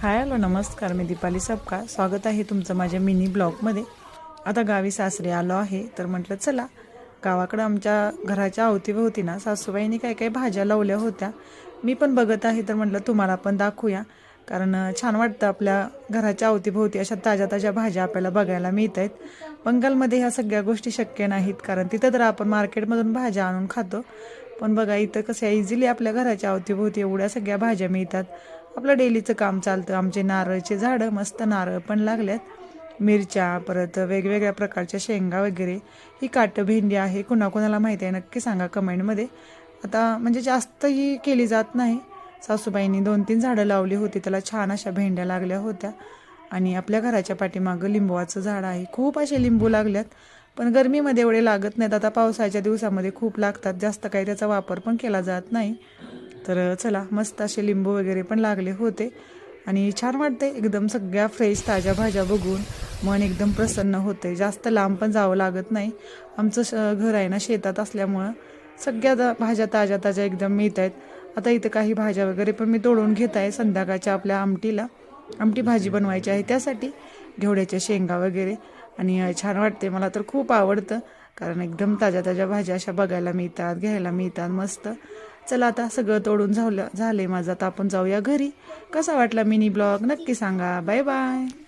Hi hello नमस्कार. मी दीपाली सबका. स्वागत आहे तुमचं माझ्या मिनी ब्लॉगमध्ये. आता गावी सासरे आलो आहे तर म्हटलं चला गावाकडं आमच्या घराच्या अवतीभोवती ना सासूबाईंनी काय काय भाज्या लावल्या होत्या मी पण बघत आहे तर म्हटलं तुम्हाला पण दाखवूया. कारण छान वाटतं आपल्या घराच्या अवतीभोवती अशा ताज्या ताज्या भाज्या आपल्याला बघायला मिळत आहेत. बंगालमध्ये ह्या सगळ्या गोष्टी शक्य नाहीत कारण तिथं तर आपण मार्केटमधून भाज्या आणून खातो. पण बघा इथं कसं इझिली आपल्या घराच्या अवतीभोवती एवढ्या सगळ्या भाज्या मिळतात. आपलं डेलीचं काम चालतं. आमचे नारळचे झाडं मस्त नारळ पण लागल्यात. मिरच्या परत वेगवेगळ्या प्रकारच्या शेंगा वगैरे. ही काट भेंडी आहे कुणाकुणाला माहिती आहे नक्की सांगा कमेंटमध्ये. आता म्हणजे जास्त ही केली जात नाही. सासूबाईंनी दोन तीन झाडं लावली होती त्याला छान अशा भेंड्या लागल्या होत्या. आणि आपल्या घराच्या पाठीमागं लिंबवाचं झाड आहे. खूप असे लिंबू लागल्यात. पण गरमीमध्ये एवढे लागत नाहीत. आता पावसाच्या दिवसामध्ये खूप लागतात. जास्त काही त्याचा वापर पण केला जात नाही. तर चला मस्त असे लिंबू वगैरे पण लागले होते. आणि छान वाटते एकदम सगळ्या फ्रेश ताज्या भाज्या बघून. मन एकदम प्रसन्न होते जास्त लांब पण जावं लागत नाही. आमचं श घर आहे ना शेतात असल्यामुळं सगळ्या भाज्या ताज्या ताज्या एकदम मिळत आहेत आता इथं काही भाज्या वगैरे पण मी तोडून घेत आहे संध्याकाळच्या आपल्या आमटीला. आमटी भाजी बनवायची आहे त्यासाठी घेवड्याच्या शेंगा वगैरे. आणि छान वाटते मला तर खूप आवडतं. कारण एकदम ताज्या ताज्या भाज्या अशा बघायला मिळतात घ्यायला मिळतात मस्त. चला आता सगळं तोडून झालं झाले माझं. आता आपण जाऊया घरी. कसा वाटला मिनी ब्लॉग? नक्की सांगा. Bye bye.